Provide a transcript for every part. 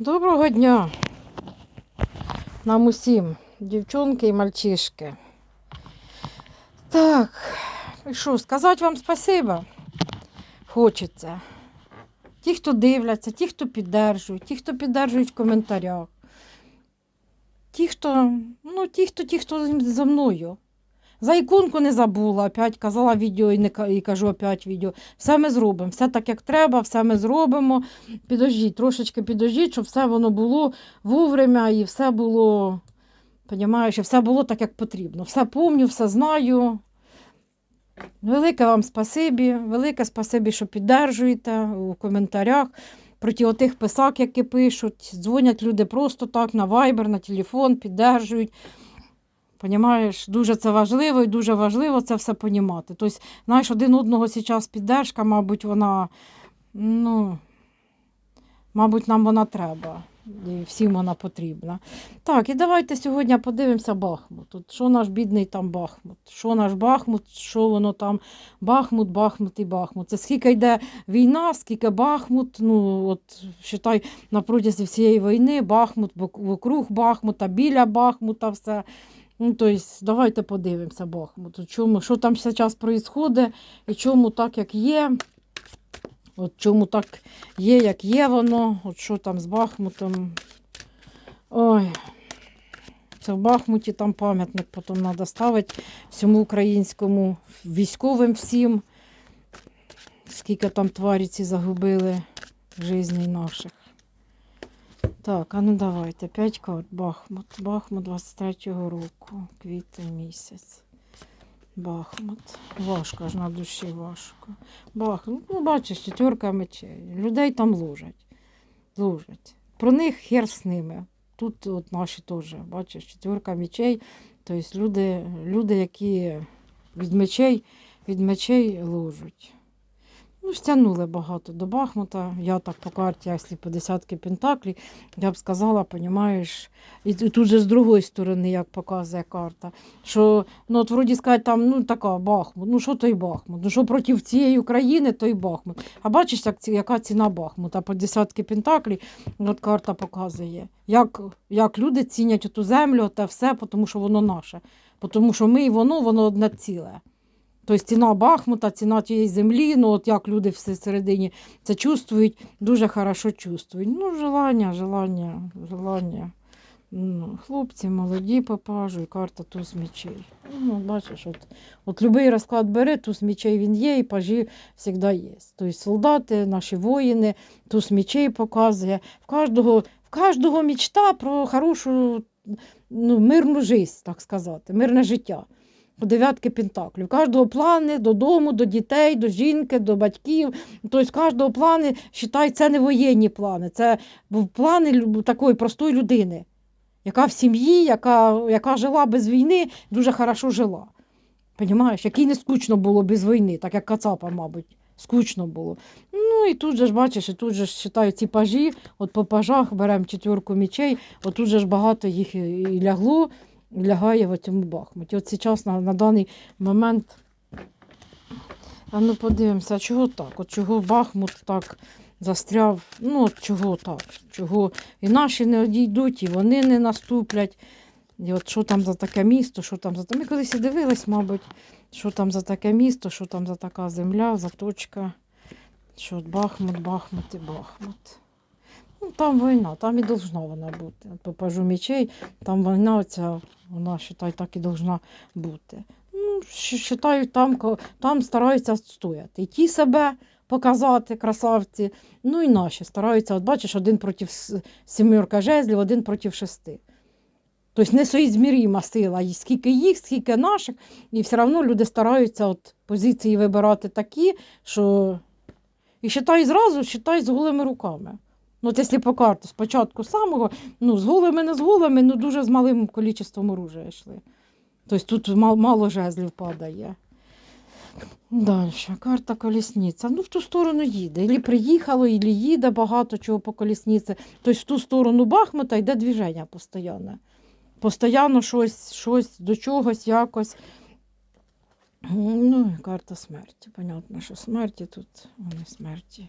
Доброго дня нам усім, дівчонки і мальчишки. Так, і що, сказати вам спасибо хочеться. Ті, хто дивляться, ті, хто піддержують, ті, хто піддержують в коментарях. Ті, хто, ну, ті, хто, ті, хто за мною. За іконку не забула, опять казала відео і, не, і кажу опять відео. Все ми зробимо, все так, як треба, все ми зробимо. Підождіть, трошечки підождіть, щоб все воно було вовремя і все було, і все було так, як потрібно. Все помню, все знаю. Велике вам спасибі, велике спасибі, що піддержуєте у коментарях. Проти отих писак, які пишуть, дзвонять люди просто так на Viber, на телефон, піддержують. Понімаєш, дуже це важливо і дуже важливо це все понімати. Тобто, знаєш, один одного зараз піддержка, мабуть, вона, ну, мабуть, нам вона треба. І всім вона потрібна. Так, і давайте сьогодні подивимося Бахмут. От що наш бідний там Бахмут? Що наш Бахмут, що воно там Бахмут, Бахмут і Бахмут. Це скільки йде війна, скільки Бахмут, ну от вважай, на протязі всієї війни Бахмут, вок- вокруг Бахмута, біля Бахмута все. Ну, тобто, давайте подивимося Бахмут. Чому, що там зараз відбувається і чому так, як є. От чому так є, як є воно, от що там з Бахмутом. Ой. Це в Бахмуті там пам'ятник потім треба ставити всьому українському військовим всім. Скільки там тварі ці загубили жизней наших. Так, а ну давайте. П'ять карт. Бахмут. Бахмут 23-го року. Квітень місяць. Бахмут. Важко ж на душі важко. Бахмут. Ну, бачиш, четверка мечей. Людей там ложать. Ложать. Про них хер з ними. Тут от наші теж, бачиш, четверка мечей. Тобто люди, люди, які від мечей, від мечей ложуть. Ну, стягнули багато до Бахмута. Я так по карті, якщо по десятки пентаклів, я б сказала, понімаєш, і тут же з другої сторони, як показує карта, що ну, от вроді сказати, там ну така Бахмут, ну що той Бахмут? Ну що проти цієї України, той Бахмут. А бачиш, як, яка ціна Бахмута по десятки пентаклів, от карта показує, як, як люди цінять ту землю, те все, тому що воно наше. Тому що ми і воно, воно одне ціле. Тобто ціна Бахмута, ціна тієї землі, ну от як люди всередині це чувствують, дуже хорошо чувствують. Ну, желання, желання, желання. Ну, хлопці молоді попажу, і карта туз мечей. Ну, бачиш, от, от будь-який розклад бери, туз мечей він є, і пажі завжди є. Тобто солдати, наші воїни, туз мечей показує. В кожного, в кожного мечта про хорошу, ну, мирну життя, так сказати, мирне життя по дев'ятки пентаклів. Кожного плани додому, до дітей, до жінки, до батьків. Тобто кожного плани, вважай, це не воєнні плани, це плани такої простої людини, яка в сім'ї, яка, яка жила без війни, дуже хорошо жила. Понімаєш, якій не скучно було без війни, так як Кацапа, мабуть. Скучно було. Ну і тут же ж бачиш, і тут же ж читаю ці пажі, от по пажах беремо четверку мічей, от тут же ж багато їх і- лягло, лягає в цьому Бахмуті. От зараз на, на даний момент. А ну подивимося, чого так? От чого Бахмут так застряв? Ну, от чого так? Чого і наші не одійдуть, і вони не наступлять. І от що там за таке місто, що там за Ми колись і дивились, мабуть, що там за таке місто, що там за така земля, заточка. Що от Бахмут, Бахмут і Бахмут. Ну, там війна, там і должна вона бути. От Попажу мечей, там війна оця, вона считай, так і должна бути. Ну, вважаю, там, там стараються стояти. І ті себе показати, красавці, ну і наші стараються. От бачиш, один проти с- сімерка жезлів, один проти шести. Тобто не соізміріма сила, і скільки їх, скільки наших, і все одно люди стараються от позиції вибирати такі, що. І считай зразу, считай з голими руками. Ну, от якщо по карту спочатку самого, ну, з голими, не з голими, ну дуже з малим кількістю оружия йшли. Тобто тут мал- мало жезлів падає. Далі, карта колісниця. Ну, в ту сторону їде. Ілі приїхало, ілі їде багато чого по колісниці. Тобто в ту сторону Бахмута йде движення постійне. Постійно щось, щось до чогось якось. Ну, і карта смерті. Понятно, що смерті тут, вони смерті.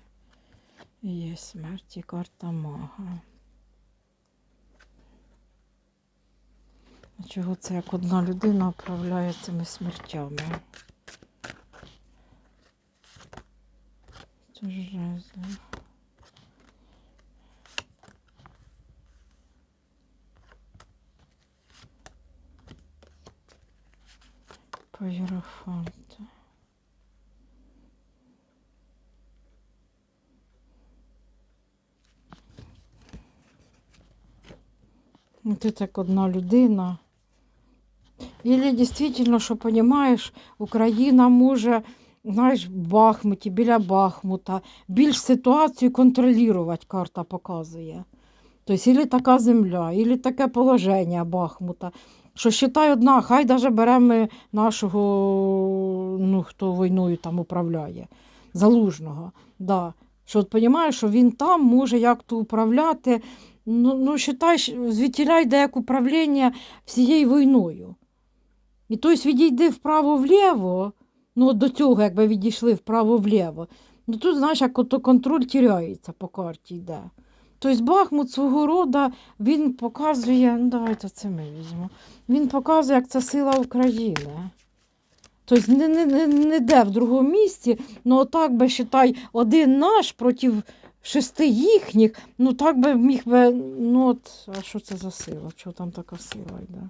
Є смерть і карта мага. А чого це як одна людина управляє цими смертями? Це ж По Єрофанту. Ти так одна людина. Или дійсно, що розумієш, Україна може, знаєш, в Бахмуті, біля Бахмута, більш ситуацію контролювати, карта показує. Тобто, ілі така земля, ілі таке положення Бахмута. Що считай одна, хай даже беремо нашого, ну, хто війною там управляє, залужного. Да. Що от розумієш, що він там може як-то управляти. Ну, ну считай, звідтіля йде як управління всією війною. І тобто відійди вправо-вліво, ну до цього, якби відійшли вправо-вліво, ну тут, знаєш, як ото контроль тіряється по карті йде. Тобто Бахмут свого роду, він показує, ну давайте це ми візьмемо, він показує, як це сила України. Тобто не, не, не, не де в другому місці, ну отак би, считай, один наш проти шести їхніх, ну так би міг би, ну от, а що це за сила? Чого там така сила йде?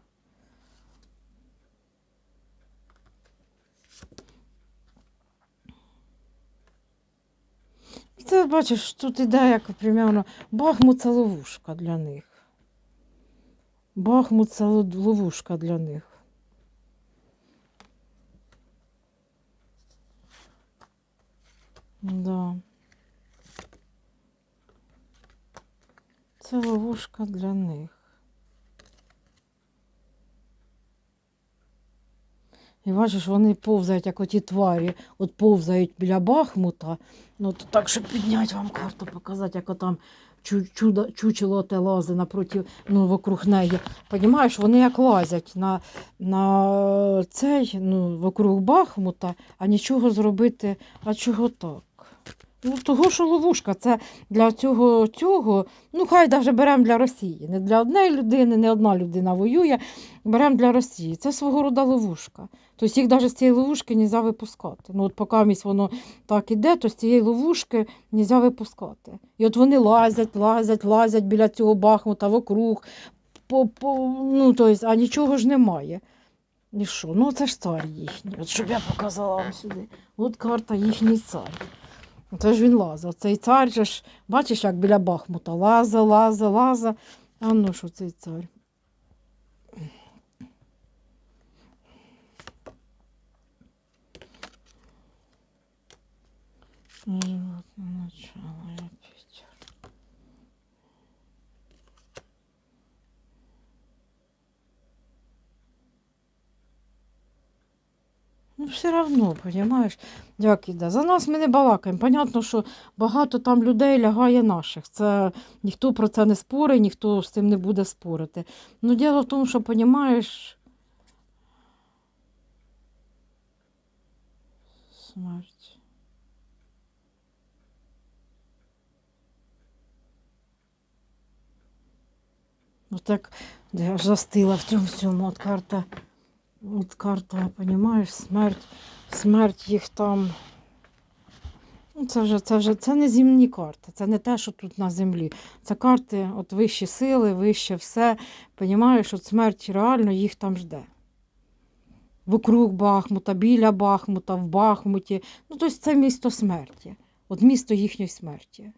Це бачиш, тут іде як примерно Бахмут це ловушка для них. Бахмут це ловушка для них. Да. Це ловушка для них. І бачиш, вони повзають, як оті тварі, от повзають біля Бахмута. Ну, то так, щоб підняти вам карту, показати, як чудо, чучело те лазить напроти, ну, вокруг неї. Понімаєш, вони як лазять на, на цей, ну, вокруг Бахмута, а нічого зробити, а чого так? Ну, того, що ловушка, це для цього, цього, ну хай навіть беремо для Росії. Не для однієї людини, не одна людина воює, беремо для Росії. Це свого роду ловушка. Тобто їх навіть з цієї ловушки не можна випускати. Ну, от поки місь воно так іде, то з цієї ловушки не можна випускати. І от вони лазять, лазять, лазять біля цього бахмута, вокруг, по, по, ну, тобто, а нічого ж немає. І що? Ну, це ж цар їхній. От щоб я показала вам сюди. От карта їхній цар. Це ж він лазив. Цей цар же ж, бачиш, як біля Бахмута лаза, лаза, лаза. А ну що цей цар? Животне опять. Ну, все равно, понимаєш, як іде. За нас ми не балакаємо. Понятно, що багато там людей лягає наших. Це ніхто про це не спорить, ніхто з цим не буде спорити. Ну, діло в тому, що, понімаєш, смерть. Ну так, я ж застила в цьому всьому. От карта, от карта, понімаєш, смерть, смерть їх там. Ну, це вже, це вже це не земні карти, це не те, що тут на землі. Це карти, от вищі сили, вище все. Понімаєш, от смерть реально їх там жде. Вокруг Бахмута, біля Бахмута, в Бахмуті. Ну, тобто це місто смерті. От місто їхньої смерті.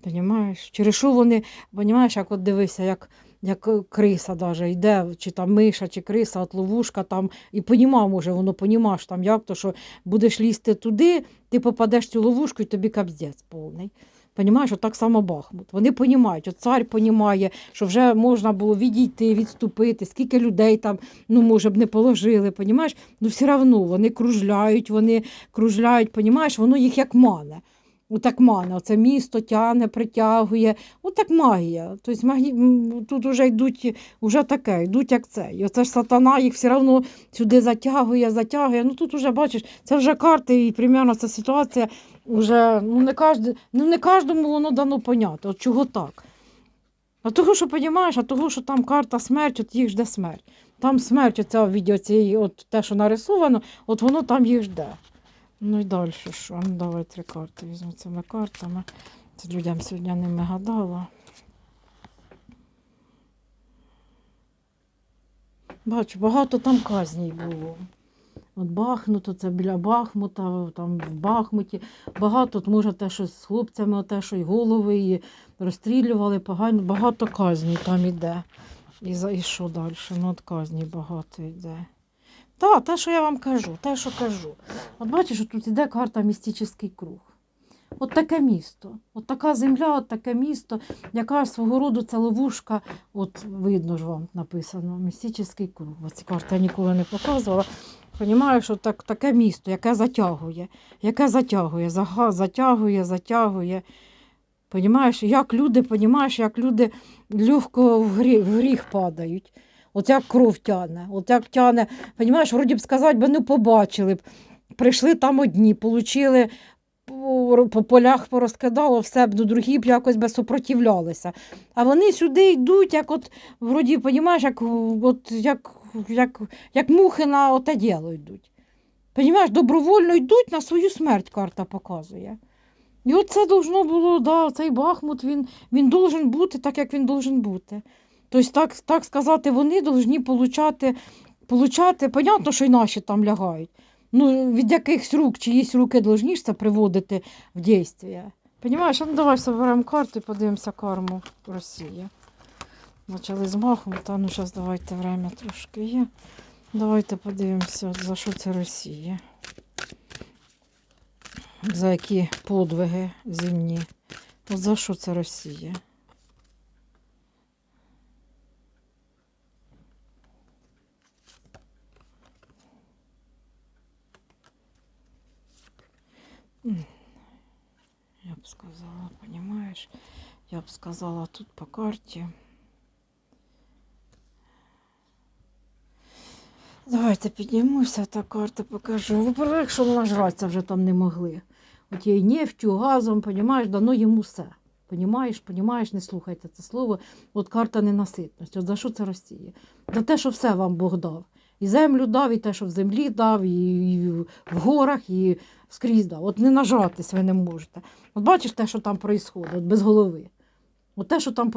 Понімаєш? Через що вони, понімаєш, як от дивися, як, як криса даже йде, чи там миша, чи криса, от ловушка там, і понімав, може, воно понімаєш там, як то, що будеш лізти туди, ти попадеш в цю ловушку і тобі капздець повний. Понімаєш, так само Бахмут. Вони понімають, от цар понімає, що вже можна було відійти, відступити, скільки людей там, ну, може б, не положили, понімаєш? Ну, все одно вони кружляють, вони кружляють, понімаєш, воно їх як мане. Отак мане, оце місто тягне, притягує. Отак магія. Тобто магі... тут вже йдуть, вже таке, йдуть як це. І оце ж сатана їх все одно сюди затягує, затягує. Ну тут вже бачиш, це вже карти, і примерно ця ситуація вже ну не кожд... ну, не кожному воно дано поняти. От чого так. А того, що розумієш, а того, що там карта смерть, от їх жде смерть. Там смерть, оця в відео цієї, от те, що нарисовано, от воно там їх жде. Ну і далі що? Ну, давай три карти візьму цими картами. Це людям сьогодні ними гадала. Бачу, багато там казній було. От Бахмут, це біля Бахмута, там в Бахмуті. Багато, от, може, те, що з хлопцями, те, що й голови і розстрілювали, погано, багато казній там іде. І, і що далі? Ну, от казній багато йде. Так, те, що я вам кажу, те, що кажу. От бачиш, тут іде карта містичний круг. От таке місто, от така земля, от таке місто, яка свого роду це ловушка, от видно ж вам написано, містичний круг. Оці карти я ніколи не показувала. Понімаю, що так, таке місто, яке затягує, яке затягує, затягує, затягує. Понімаєш, як люди, понімаєш, як люди легко в гріх падають. От як кров тяне, от як тяне, понімаєш, вроді б сказати, би не побачили б. Прийшли там одні, получили по, по полях порозкидало все до другі б якось би супротивлялися. А вони сюди йдуть, як от, вроді, понімаєш, як, от, як, як, як мухи на оте діло йдуть. Понімаєш, добровольно йдуть на свою смерть, карта показує. І от це должно було, да, цей Бахмут, він, він должен бути так, як він должен бути. Тобто, так, так сказати, вони повинні получати, получати, понятно, що й наші там лягають. Ну, від якихось рук, чиїсь руки ж це приводити в дійство. Понімаєш, ну давай соберемо карту і подивимося карму Росії. Почали з Бахмута, ну зараз давайте время трошки є. Давайте подивимося, за що це Росія. За які подвиги земні. От за що це Росія? Я б сказала, понимаешь? Я б сказала тут по карті. Давайте піднімуся, та карта покажу. Во-первых, що нажратися вже там не могли. От є нефтю, газом, понімаєш, дано йому все. Понімаєш, понімаєш, не слухайте це слово. От карта ненаситності. От за що це Росія? За те, що все вам Бог дав. І землю дав, і те, що в землі дав, і, і в горах, і скрізь дав. От не нажратись ви не можете. От бачиш те, що там от без голови. От те, що там.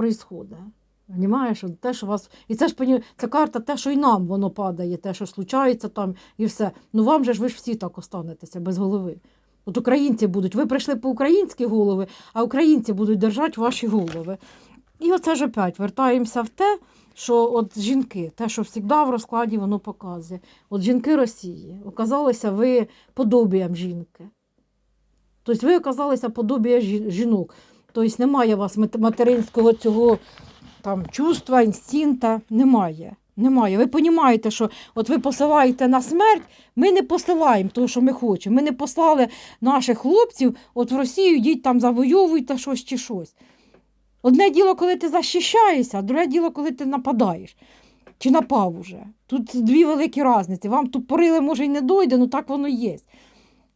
Понімаєш, те, що вас. І це ж це карта, те, що і нам воно падає, те, що случається там, і все. Ну вам же ж ви ж всі так останетеся без голови. От українці будуть, ви прийшли по українські голови, а українці будуть держати ваші голови. І оце ж опять вертаємося в те, що от жінки, те, що завжди в розкладі воно показує. От жінки Росії, оказалися ви подобієм жінки. Тобто ви оказалися подобієм жінок. Тобто немає у вас материнського цього там, чувства, інстинкта, немає. Немає. Ви розумієте, що от ви посилаєте на смерть, ми не посилаємо того, що ми хочемо. Ми не послали наших хлопців от в Росію, йдіть там завойовуйте щось чи щось. Одне діло, коли ти захищаєшся, а друге діло, коли ти нападаєш. Чи напав уже. Тут дві великі різниці. Вам тут порили, може, й не дойде, ну так воно є.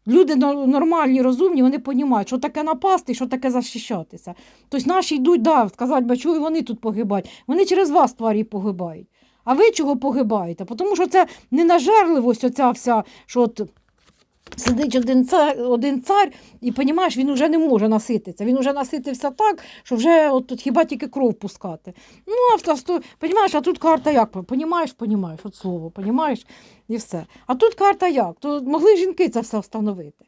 Люди нормальні, розумні, вони розуміють, що таке напасти, що таке захищатися. Тобто наші йдуть, да, сказати, бачу, і вони тут погибають. Вони через вас тварі погибають. А ви чого погибаєте? Тому що це ненажерливость, оця вся, що от сидить один цар, один цар і понімаєш, він вже не може насититися. Він вже наситився так, що вже от тут хіба тільки кров пускати. Ну, а, в- понімаєш, а тут карта як? Понімаєш, понімаєш, от слово, понімаєш, і все. А тут карта як? То могли жінки це все встановити.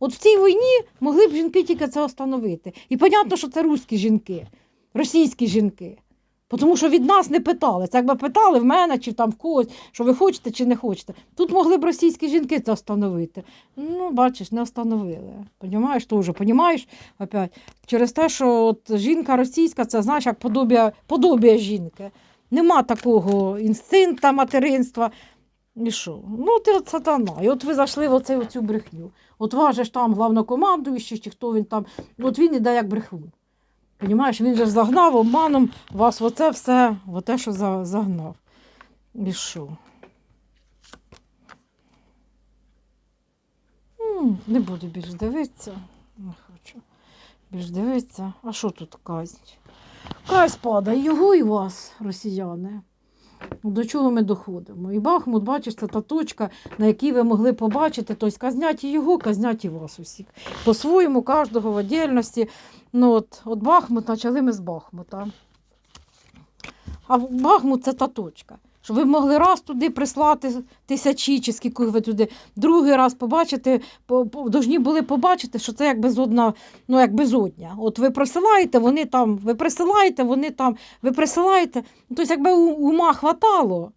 От в цій війні могли б жінки тільки це встановити. І понятно, що це руські жінки, російські жінки. Тому що від нас не питали. Це якби питали в мене чи там в когось, що ви хочете чи не хочете. Тут могли б російські жінки це встановити. Ну, бачиш, не встановили. Понімаєш, теж, понімаєш, опять, через те, що от жінка російська, це знаєш, як подобія, подобія жінки. Нема такого інстинкта материнства. І що? Ну, ти от сатана. І от ви зайшли в оцю, брехню. От ж там главнокомандуючий, чи хто він там, от він іде як брехун. Понімаєш, він же загнав обманом вас в оце все, в те, що загнав. І що? Не буду більш дивитися. Не хочу більш дивитися. А що тут казнь? Казнь падає, його і вас, росіяни. До чого ми доходимо? І Бахмут, бачиш, це та точка, на якій ви могли побачити, тобто казнять і його, казнять і вас усіх. По-своєму, кожного в отдельності. Ну, от, от Бахмут почали ми з Бахмута. А Бахмут це та точка. Щоб ви могли раз туди прислати тисячі, чи скільки ви туди, другий раз побачити, по, були побачити, що це як безодна, ну як безодня. От ви присилаєте, вони там, ви присилаєте, вони там, ви присилаєте. Ну, Тобто, якби ума хватало.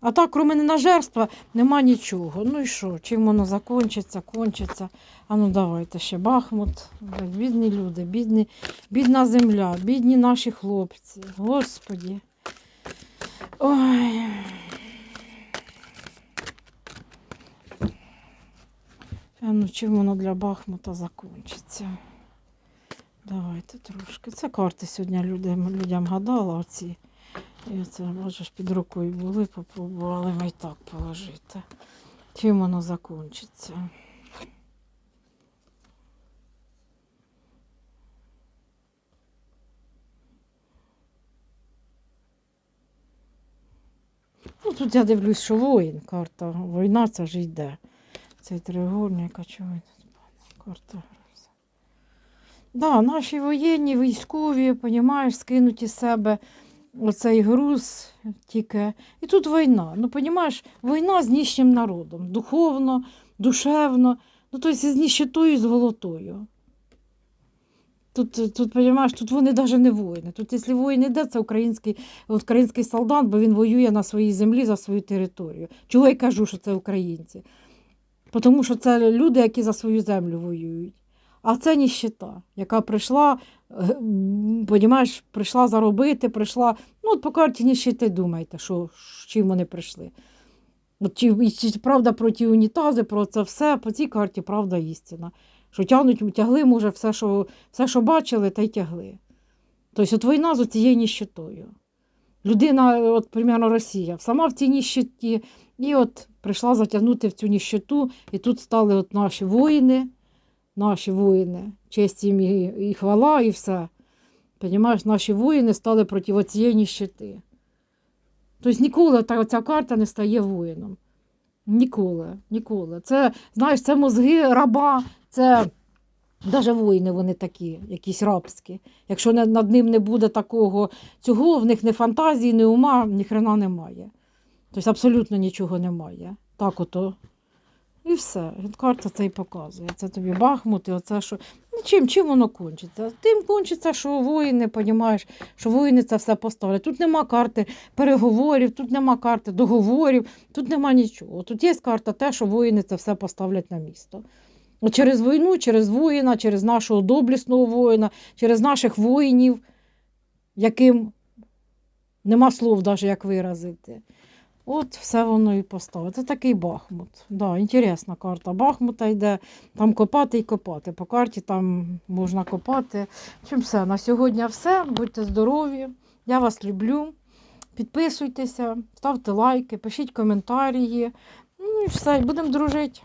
А так, крім ненажерства, нема нічого. Ну і що? Чим воно закінчиться, кончиться. А ну давайте ще Бахмут. Бідні люди, бідні, бідна земля, бідні наші хлопці. Господі. Ой. А ну чим воно для Бахмута закінчиться? Давайте трошки. Це карти сьогодні людям, людям гадала оці. І це, бачиш, під рукою були, попробували ми і так положити. Чим воно закінчиться? Ну, тут я дивлюсь, що воїн, карта. Війна це ж йде. Цей треугольник, а чого? Карта. Да, наші воєнні, військові, понімаєш, скинуть із себе оцей груз тільки. І тут війна. Ну, понімаєш, війна з ніщим народом. Духовно, душевно, ну, тобто з ніщитою, з голотою. Тут, тут, понімаєш, тут вони навіть не воїни. Тут, якщо воїн іде, це український, український солдат, бо він воює на своїй землі за свою територію. Чого я кажу, що це українці? Тому що це люди, які за свою землю воюють. А це ніщита, яка прийшла, е, понімаєш, прийшла заробити, прийшла. Ну, от по карті ніщити думайте, що, чим вони прийшли. От чи, чи правда про ті унітази, про це все, по цій карті правда істина. Що тягнуть, тягли, може, все, що, все, що бачили, та й тягли. Тобто, от війна з цією ніщитою. Людина, от, примерно, Росія, сама в цій ніщиті, і от прийшла затягнути в цю ніщиту, і тут стали от наші воїни, наші воїни, честь їм і, і хвала, і все. Понімаєш, наші воїни стали проти цієї ніщити. Тобто ніколи та, ця карта не стає воїном. Ніколи, ніколи. Це, знаєш, це мозги раба, це навіть воїни вони такі, якісь рабські. Якщо над ним не буде такого цього, в них не фантазії, не ума, ні хрена немає. Тобто абсолютно нічого немає. Так ото. І все. От Карта це і показує. Це тобі Бахмут, оце що. Ну, чим, чим воно кончиться? Тим кончиться, що воїни, понімаєш, що воїни це все поставлять. Тут нема карти переговорів, тут нема карти договорів, тут нема нічого. Тут є карта те, що воїни це все поставлять на місто. Через війну, через воїна, через нашого доблісного воїна, через наших воїнів, яким нема слов навіть як виразити. От все воно і поставить. Це такий Бахмут. Да, інтересна карта Бахмута йде. Там копати і копати. По карті там можна копати. Чим все. На сьогодні все. Будьте здорові. Я вас люблю. Підписуйтеся, ставте лайки, пишіть коментарі. Ну і все, будемо дружити.